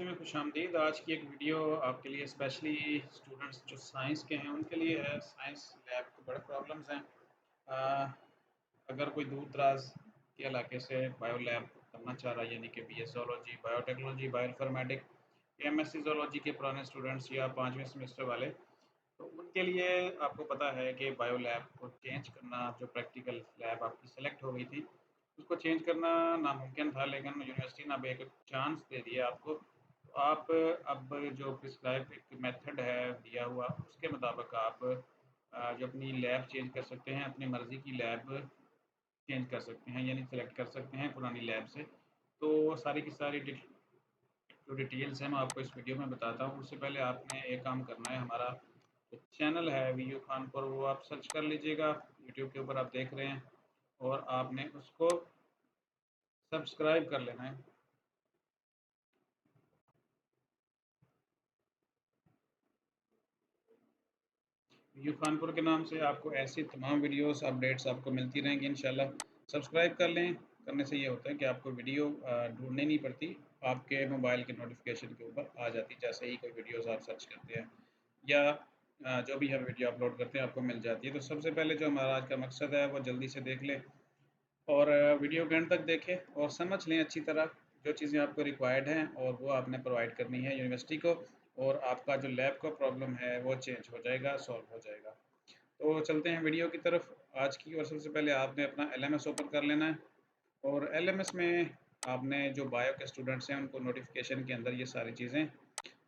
में खुश आमदीद। आज की एक वीडियो आपके लिए स्पेशली स्टूडेंट्स जो साइंस के हैं, उनके लिए है साइंस लैब के बड़े प्रॉब्लम्स हैं। अगर कोई दूर दराज के इलाके से बायो लैब करना चाह रहा है, यानी कि B S zoology biotechnology bioinformatic M S C zoology के पुराने स्टूडेंट्स या पाँचवें सेमेस्टर वाले तो उनके लिए आपको पता है कि बायो लैब को चेंज करना, जो प्रैक्टिकल लैब आपकी सेलेक्ट हो गई थी, उसको चेंज करना नामुमकिन था, लेकिन यूनिवर्सिटी ने अब एक चांस दे दिया आपको। तो आप अब जो प्रिस्क्राइब एक मेथड है दिया हुआ, उसके मुताबिक आप जो अपनी लैब चेंज कर सकते हैं, अपनी मर्ज़ी की लैब चेंज कर सकते हैं, यानी सेलेक्ट कर सकते हैं पुरानी लैब से। तो सारी की सारी जो डिटेल्स हैं, मैं आपको इस वीडियो में बताता हूँ। उससे पहले आपने एक काम करना है, हमारा चैनल है वी यू खान पर, वो आप सर्च कर लीजिएगा। यूट्यूब के ऊपर आप देख रहे हैं और आपने उसको सब्सक्राइब कर लेना है। यू खानपुर के नाम से आपको ऐसी तमाम वीडियोस अपडेट्स आपको मिलती रहेंगी, इंशाल्लाह। सब्सक्राइब कर लें। करने से ये होता है कि आपको वीडियो ढूंढनी नहीं पड़ती। आपके मोबाइल के नोटिफिकेशन के ऊपर आ जाती जैसे ही कोई वीडियोस आप सर्च करते हैं। या जो भी हम वीडियो अपलोड करते हैं, आपको मिल जाती है। तो सबसे पहले जो हमारा आज का मकसद है, वो जल्दी से देख लें और वीडियो के तक देखें और समझ लें अच्छी तरह जो चीज़ें आपको रिक्वायर्ड हैं और वो आपने प्रोवाइड करनी है यूनिवर्सिटी को और आपका जो लैब का प्रॉब्लम है, वो चेंज हो जाएगा सॉल्व हो जाएगा। तो चलते हैं वीडियो की तरफ़। आज की और सबसे पहले आपने अपना एलएमएस ओपन कर लेना है और एलएमएस में आपने जो बायो के स्टूडेंट्स हैं, उनको नोटिफिकेशन के अंदर ये सारी चीज़ें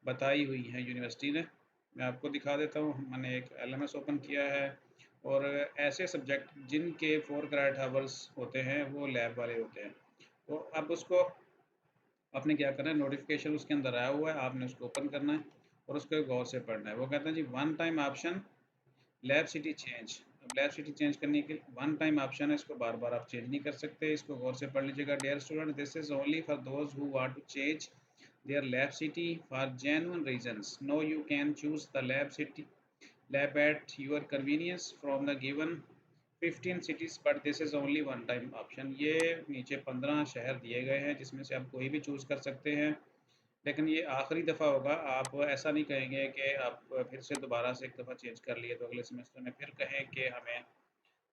बताई हुई हैं यूनिवर्सिटी ने। मैं आपको दिखा देता हूँ, मैंने एक एलएमएस ओपन किया है और ऐसे सब्जेक्ट जिनके फोर क्रेडिट हावर्स होते हैं, वो लैब वाले होते हैं। तो अब उसको आपने क्या करना है नोटिफिकेशन उसके अंदर आया हुआ है, आपने उसको ओपन करना है और उसको गौर से पढ़ना है। वो कहते हैं जी one time option lab city change अब लैब सिटी चेंज करने के वन टाइम ऑप्शन है, इसको बार बार आप चेंज नहीं कर सकते। इसको गौर से पढ़ लीजिएगा dear student this is only for those who want to change their lab city for genuine reasons no you can choose the lab city lab at your convenience from the given 15 cities, but this is only one time option. ये नीचे 15 शहर दिए गए हैं, जिसमें से आप कोई भी चूज़ कर सकते हैं। लेकिन ये आखिरी दफ़ा होगा, आप ऐसा नहीं कहेंगे कि आप फिर से दोबारा से एक दफ़ा चेंज कर लिए तो अगले सेमेस्टर में फिर कहें कि हमें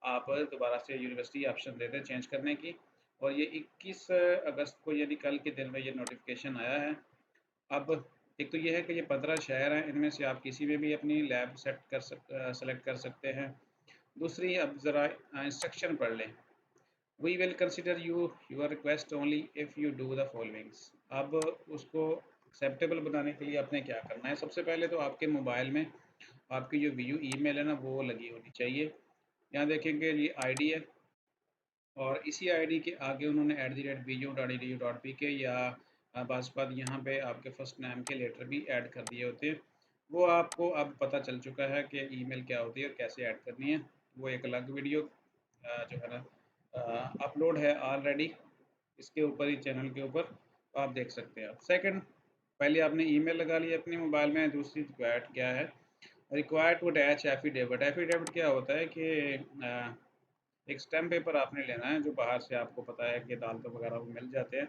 आप दोबारा से यूनिवर्सिटी ऑप्शन दे दें चेंज करने की। और ये 21 अगस्त को यानी कल के दिन में ये नोटिफिकेशन आया है। अब एक तो ये है कि ये पंद्रह शहर हैं, इनमें से आप किसी में भी अपनी लैब सेट कर सक सेलेक्ट कर सकते हैं। दूसरी अब ज़रा इंस्ट्रक्शन पढ़ लें। We will consider you your request only if you do the followings अब उसको एक्सेप्टेबल बनाने के लिए आपने क्या करना है? सबसे पहले तो आपके मोबाइल में आपकी जो वी यू मेल है ना, वो लगी होनी चाहिए। यहाँ देखेंगे ये आईडी है। और इसी आईडी के आगे उन्होंने at the rate V U dot E D U dot P K या बाज़ बात यहाँ पे आपके फ़र्स्ट नेम के लेटर भी ऐड कर दिए होते हैं। वो आपको अब पता चल चुका है कि ईमेल क्या होती है और कैसे ऐड करनी है। वो एक अलग वीडियो जो है ना अपलोड है ऑलरेडी इसके ऊपर ही चैनल के ऊपर आप देख सकते हैं। सेकंड पहले आपने ईमेल लगा लिया अपने मोबाइल में, दूसरी रिक्वायर्ड क्या है? Required to attach affidavit affidavit क्या होता है कि एक स्टैम्प पेपर आपने लेना है जो बाहर से आपको पता है कि अदालतों वगैरह वो मिल जाते हैं।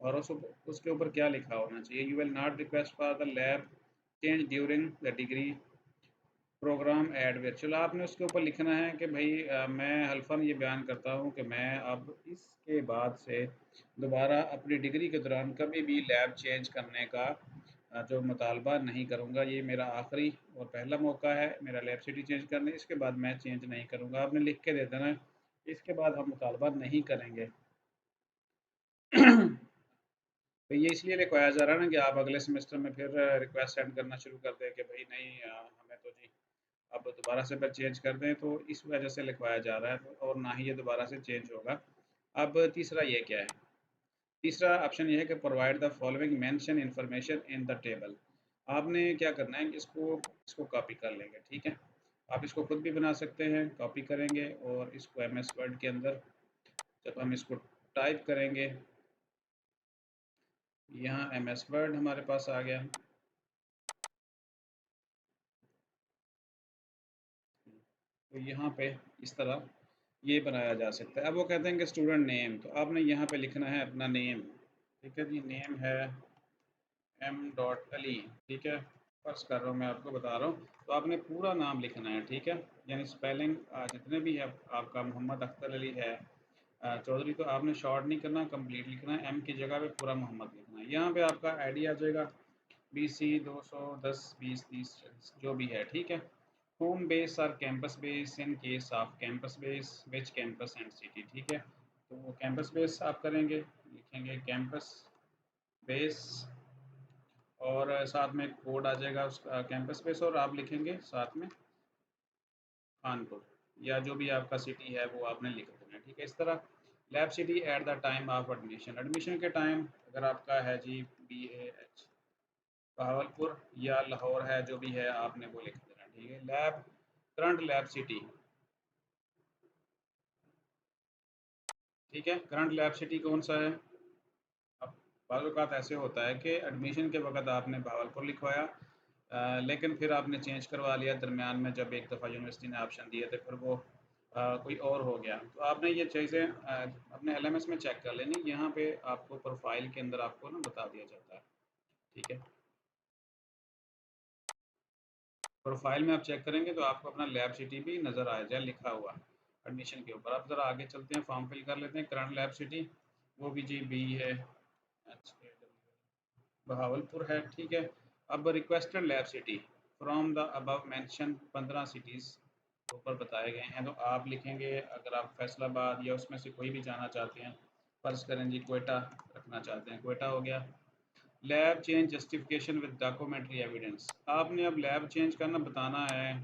और उस उसके ऊपर क्या लिखा होना चाहिए? You will not request for the lab change during the degree program and चलो आपने उसके ऊपर लिखना है कि भाई आ, मैं हल्फन ये बयान करता हूँ कि मैं अब इसके बाद से दोबारा अपनी डिग्री के दौरान कभी भी लैब चेंज करने का जो मुतालबा नहीं करूँगा। ये मेरा आखिरी और पहला मौका है मेरा लैब सिटी चेंज करने। इसके बाद मैं चेंज नहीं करूँगा। आपने लिख के दे देना इसके बाद हम मुतालबा नहीं करेंगे। तो ये इसलिए लिखवाया जा रहा है ना कि आप अगले सेमेस्टर में फिर रिक्वेस्ट सेंड करना शुरू कर दें कि भाई नहीं हमें तो जी अब दोबारा से फिर चेंज कर दें तो इस वजह से लिखवाया जा रहा है तो और ना ही ये दोबारा से चेंज होगा। अब तीसरा ये क्या है? तीसरा ऑप्शन ये है कि provide the following mention information in the table आपने क्या करना है, इसको इसको कॉपी कर लेंगे, ठीक है? आप इसको खुद भी बना सकते हैं कॉपी करेंगे और इसको एम एस वर्ड के अंदर जब हम इसको टाइप करेंगे, यहाँ एम एस वर्ड हमारे पास आ गया। तो यहाँ पे इस तरह ये बनाया जा सकता है। अब वो कहते हैं कि स्टूडेंट नेम तो आपने यहाँ पे लिखना है अपना नेम ठीक है जी नेम है एम डॉट अली ठीक है? फ़र्ज़ कर रहा हूँ, मैं आपको बता रहा हूँ। तो आपने पूरा नाम लिखना है, ठीक है? यानी स्पेलिंग जितने भी है आपका मोहम्मद अख्तर अली है चौधरी तो आपने शॉर्ट नहीं करना कंप्लीट लिखना है। एम की जगह पे पूरा मोहम्मद लिखना है। यहाँ पे आपका आईडी आ जाएगा बी सी दो सौ दस, बीस, तीस जो भी है, ठीक है? Home base or campus base in case of campus base which campus and city ठीक है? तो वो कैंपस बेस आप करेंगे, लिखेंगे कैंपस बेस और साथ में कोड आ जाएगा उसका कैंपस बेस और आप लिखेंगे साथ में कानपुर, या जो भी आपका सिटी है, वो आपने लिख देना है, ठीक है? इस तरह lab city at the time of admission admission के टाइम अगर आपका है जी बी एच बहावलपुर या लाहौर है, जो भी है, आपने वो लिख देना ठीक है? लैब करंट लैब सिटी ठीक है? करंट लैब सिटी कौन सा है? बाज़ात ऐसे होता है कि एडमिशन के वक्त आपने बहावलपुर लिखवाया लेकिन फिर आपने चेंज करवा लिया दरमियान में जब एक दफ़ा यूनिवर्सिटी ने ऑप्शन दिए थे फिर वो आ, कोई और हो गया। तो आपने ये चीज़ें अपने एलएमएस में चेक कर लेनी यहाँ पे आपको प्रोफ़ाइल के अंदर आपको ना बता दिया जाता है। ठीक है? प्रोफ़ाइल में आप चेक करेंगे तो आपको अपना लैब सिटी भी नज़र आ जाए लिखा हुआ एडमिशन के ऊपर। आप ज़रा आगे चलते हैं फॉर्म फिल कर लेते हैं करंट लैब सिटी वो भी जी बी है बहावलपुर है, ठीक है। अब requested lab city from the above mention पंद्रह सिटीज़ ऊपर बताए गए हैं। तो आप लिखेंगे, अगर आप फैसलाबाद या उसमें से कोई भी जाना चाहते हैं, फ़र्ज़ करें जी कोयटा रखना चाहते हैं। कोयटा हो गया। Lab change justification with documentary evidence आपने अब लैब चेंज करना बताना है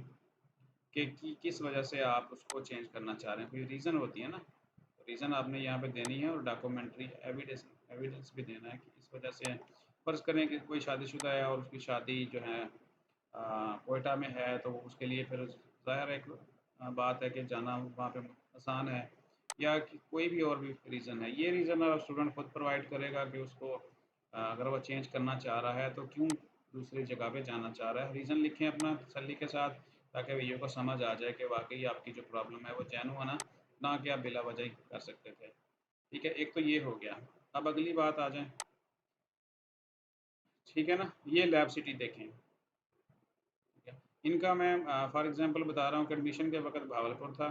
कि कि किस वजह से आप उसको चेंज करना चाह रहे हैं। कोई रीज़न होती है ना? रीज़न आपने यहाँ पे देनी है और डॉक्यूमेंट्री एविडेंस एविडेंस भी देना है कि इस वजह से फ़र्ज़ करें कि कोई शादीशुदा है और उसकी शादी जो है कोयटा में है तो उसके लिए फिर ज़ाहिर एक बात है कि जाना वहाँ पे आसान है या कोई भी और भी रीज़न है। ये रीज़न स्टूडेंट खुद प्रोवाइड करेगा कि उसको अगर वो चेंज करना चाह रहा है तो क्यों दूसरी जगह पे जाना चाह रहा है? रीज़न लिखें अपना तसली के साथ ताकि भैया को समझ आ जाए कि वाकई आपकी जो प्रॉब्लम है वो जैन ना ना कि आप बिला वजह कर सकते थे। ठीक है, एक तो ये हो गया। अब अगली बात आ जाए। ठीक है ना? ये लैब सिटी देखें। इनका मैं फॉर एग्जांपल बता रहा हूँ कि एडमिशन के वक्त भावलपुर था।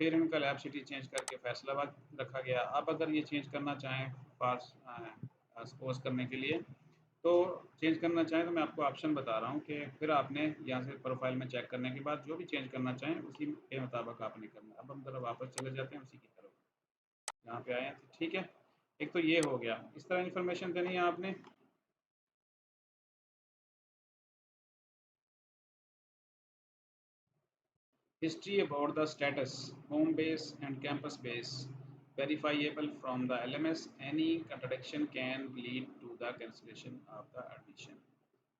फिर इनका लैब सिटी चेंज करके फैसलाबाद रखा गया। अब अगर ये चेंज करना चाहें, पास सपोज़ करने के लिए तो चेंज करना चाहें तो मैं आपको ऑप्शन बता रहा हूँ कि फिर आपने यहाँ से प्रोफ़ाइल में चेक करने के बाद जो भी चेंज करना चाहें, उसी के मुताबिक आपने करना। अब हम ज़रा वापस चले जाते हैं, उसी की तरफ़। यहाँ पे आए हैं ठीक है? एक तो ये हो गया। इस तरह इंफॉर्मेशन देनी है आपने। History about the status home base and campus base verifiable from the L M S any contradiction can lead to the cancellation of the admission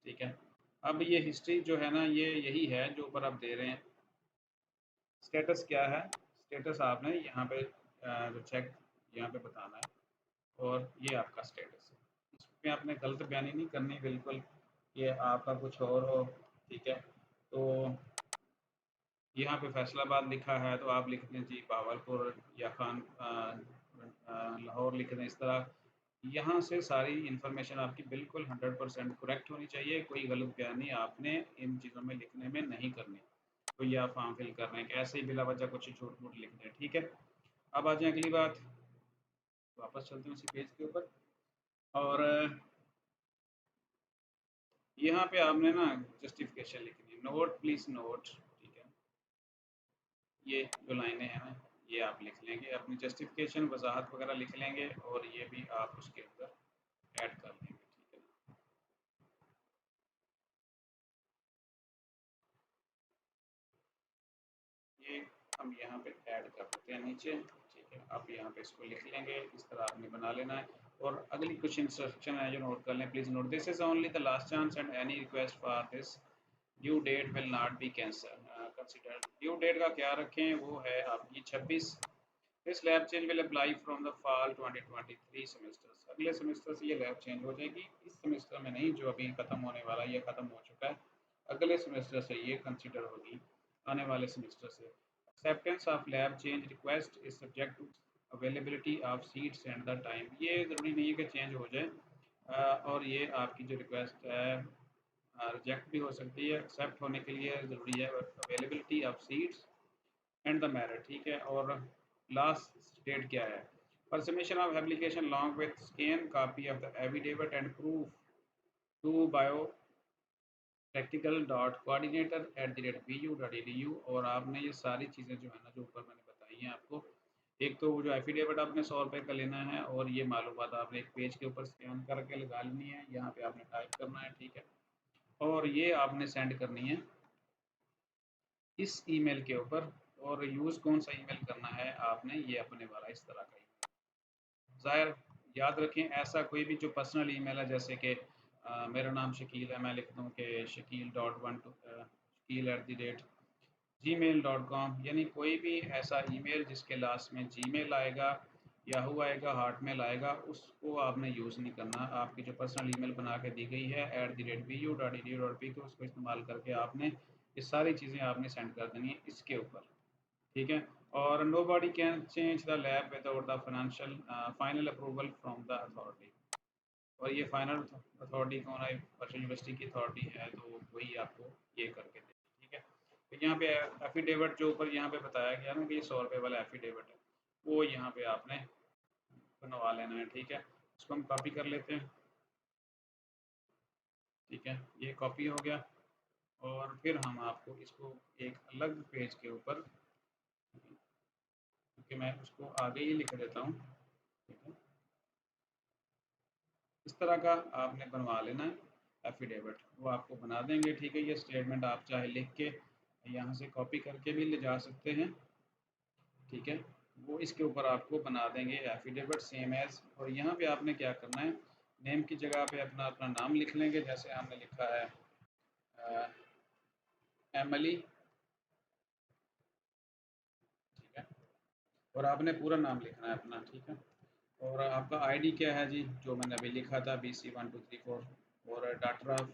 ठीक है? अब ये हिस्ट्री जो है ना, ये यही है जो ऊपर आप दे रहे हैं। स्टेटस क्या है? स्टेटस आपने यहाँ पे चेक यहाँ पे बताना है। और ये आपका स्टेटस है। इसमें आपने गलत बयानी नहीं करनी, बिल्कुल। ये आपका कुछ और हो, ठीक है? तो यहाँ पे फैसलाबाद लिखा है तो आप लिख दें जी, बावलपुर या खान लाहौर लिख दें इस तरह। यहाँ से सारी इन्फॉर्मेशन आपकी बिल्कुल हंड्रेड परसेंट करेक्ट होनी चाहिए। कोई गलत बयानी आपने इन चीज़ों में लिखने में नहीं करनी। तो ये आप फॉर्म फिल कर रहे हैं। ऐसे ही बिला वजह कुछ झूठ मूठ लिख दें, ठीक है? अब आ जाए अगली बात। वापस चलते हैं उसी पेज के ऊपर। और, यहाँ पे आपने ना जस्टिफिकेशन लिखनी है नोट प्लीज़ नोट ठीक है। ये जो लाइनें हैं ना, ये आप लिख लेंगे। अपनी जस्टिफिकेशन वजाहत वगैरह लिख लेंगे और ये भी आप उसके अंदर ऐड कर लेंगे, ठीक है। ये हम यहाँ पे ऐड कर देते हैं नीचे। आप यहाँ पे इसको लिख लेंगे, इस तरह आपने बना लेना है। और अगली कुछ इंस्ट्रक्शन है जो नोट कर लें please note this is only the last chance and any request for this due date will not be cancel consider due date का क्या रखें, वो है आपकी 26 this lab change will apply from the fall 2023 semester अगले semester से ये lab change हो जाएगी। इस सेमेस्टर में नहीं, जो अभी ख़त्म होने वाला है, ये ख़त्म हो चुका है। अगले सेमेस्टर से ये कंसिडर होगी, आने वाले सेमेस्टर से। Acceptance of lab change request is subject to availability of seats and the time ये ज़रूरी नहीं है कि चेंज हो जाए और ये आपकी जो रिक्वेस्ट है रिजेक्ट भी हो सकती है। एक्सेप्ट होने के लिए ज़रूरी है availability of seats and the merit ठीक है? और लास्ट डेट क्या है? For submission of application along with scan copy of the affidavit and proof to bio practical dot coordinator at the rate bu dot edu और आपने ये सारी चीज़ें जो है ना, जो ऊपर मैंने बताई हैं आपको, एक तो वो जो एफिडेविट आपने सौ रुपये का लेना है और ये मालूम आपने एक पेज के ऊपर स्कैन करके लगा लेनी है, यहाँ पे आपने टाइप करना है, ठीक है? और ये आपने सेंड करनी है इस ईमेल के ऊपर और यूज़ कौन सा ईमेल करना है आपने, ये अपने वाला इस तरह का ज़ाहिर याद रखें, ऐसा कोई भी जो पर्सनल ईमेल है, जैसे कि मेरा नाम शकील है, मैं लिख दूँ कि Shakeel dot one two Shakeel at the rate Gmail dot com यानी कोई भी ऐसा ईमेल जिसके लास्ट में जी मेल आएगा याहू आएगा हार्ट मेल आएगा, उसको आपने यूज़ नहीं करना। आपकी जो पर्सनल ईमेल बना के दी गई है at the rate B U dot E D dot P को, उसको इस्तेमाल करके आपने ये सारी चीज़ें आपने सेंड कर देनी है इसके ऊपर। ठीक है? और nobody can change the lab without the financial final approval from the authority और ये फाइनल अथॉरिटी कौन है? वर्षा यूनिवर्सिटी की अथॉरिटी है तो वही आपको ये करके दे ठीक है? तो यहाँ पे एफिडेविट जो ऊपर यहाँ पे बताया गया ना कि ये सौ रुपये वाला एफिडेविट है, वो यहाँ पे आपने बनवा लेना है, ठीक है? इसको हम कॉपी कर लेते हैं, ठीक है? ये कॉपी हो गया, और फिर हम आपको इसको एक अलग पेज के ऊपर क्योंकि मैं उसको आगे ही लिख देता हूँ, ठीक है? इस तरह का आपने बनवा लेना है एफिडेविट वो आपको बना देंगे, ठीक है? ये स्टेटमेंट आप चाहे लिख के यहाँ से कॉपी करके भी ले जा सकते हैं, ठीक है? वो इसके ऊपर आपको बना देंगे एफिडेविट सेम एज और यहाँ पे आपने क्या करना है? नेम की जगह पे अपना अपना नाम लिख लेंगे, जैसे हमने लिखा है एमली और आपने पूरा नाम लिखना है अपना, ठीक है? और आपका आईडी क्या है जी? जो मैंने अभी लिखा था B C one two three four और डॉक्टर ऑफ़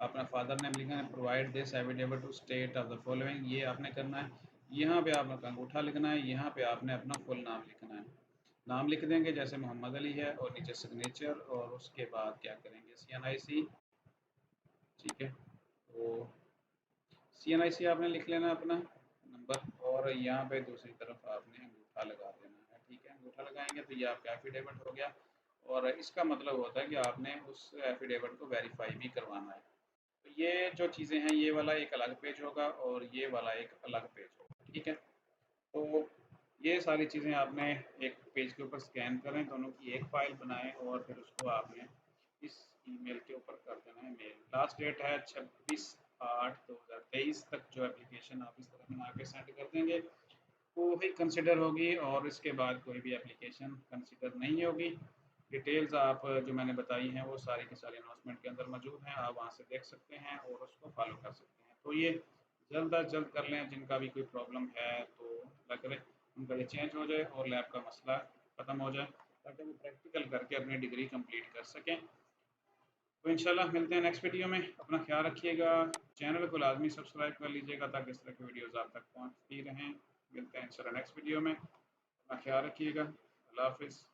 अपना फादर नेम लिखना है provide this evidable to state of the following ये आपने करना है। यहाँ पे आपने अंगूठा लिखना है। यहाँ पे आपने अपना फुल नाम लिखना है। नाम लिख देंगे जैसे मोहम्मद अली है और नीचे सिग्नेचर और उसके बाद क्या करेंगे? सी एन आई सी ठीक है। तो सी एन आई सी आपने लिख लेना अपना नंबर और यहाँ पे दूसरी तरफ़ आपने अंगूठा लगा देना। अंगूठा लगाएँगे तो ये आपका एफिडेविट हो गया। और इसका मतलब होता है कि आपने उस एफिडेविट को वेरीफाई भी करवाना है। तो ये जो चीज़ें हैं, ये वाला एक अलग पेज होगा और ये वाला एक अलग पेज होगा, ठीक है? तो ये सारी चीज़ें आपने एक पेज के ऊपर स्कैन करें, दोनों की एक फ़ाइल बनाएँ और फिर उसको आपने इस ईमेल के ऊपर कर देना है मेल लास्ट डेट है छब्बीस आठ दो हज़ार तेईस तक जो एप्लीकेशन आप इस तरह बना के सेंड कर देंगे। वो ही कंसिडर होगी और इसके बाद कोई भी एप्लीकेशन कंसिडर नहीं होगी। डिटेल्स आप, जो मैंने बताई हैं, वो सारी की सारी अनाउंसमेंट के अंदर मौजूद हैं। आप वहाँ से देख सकते हैं और उसको फॉलो कर सकते हैं। तो ये जल्द अज जल्द कर लें। जिनका भी कोई प्रॉब्लम है तो लग रहे उनका ये चेंज हो जाए और लैब का मसला ख़त्म हो जाए, ताकि वो प्रैक्टिकल करके अपनी डिग्री कंप्लीट कर सकें। तो इंशाल्लाह मिलते हैं नेक्स्ट वीडियो में। अपना ख्याल रखिएगा। चैनल को लाजमी सब्सक्राइब कर लीजिएगा, ताकि इस तरह की वीडियोज़ आप तक पहुँचती रहें। मिलते हैं। इंशाल्लाह नेक्स्ट वीडियो में। अपना ख्याल रखिएगा। अल्लाह हाफिज़।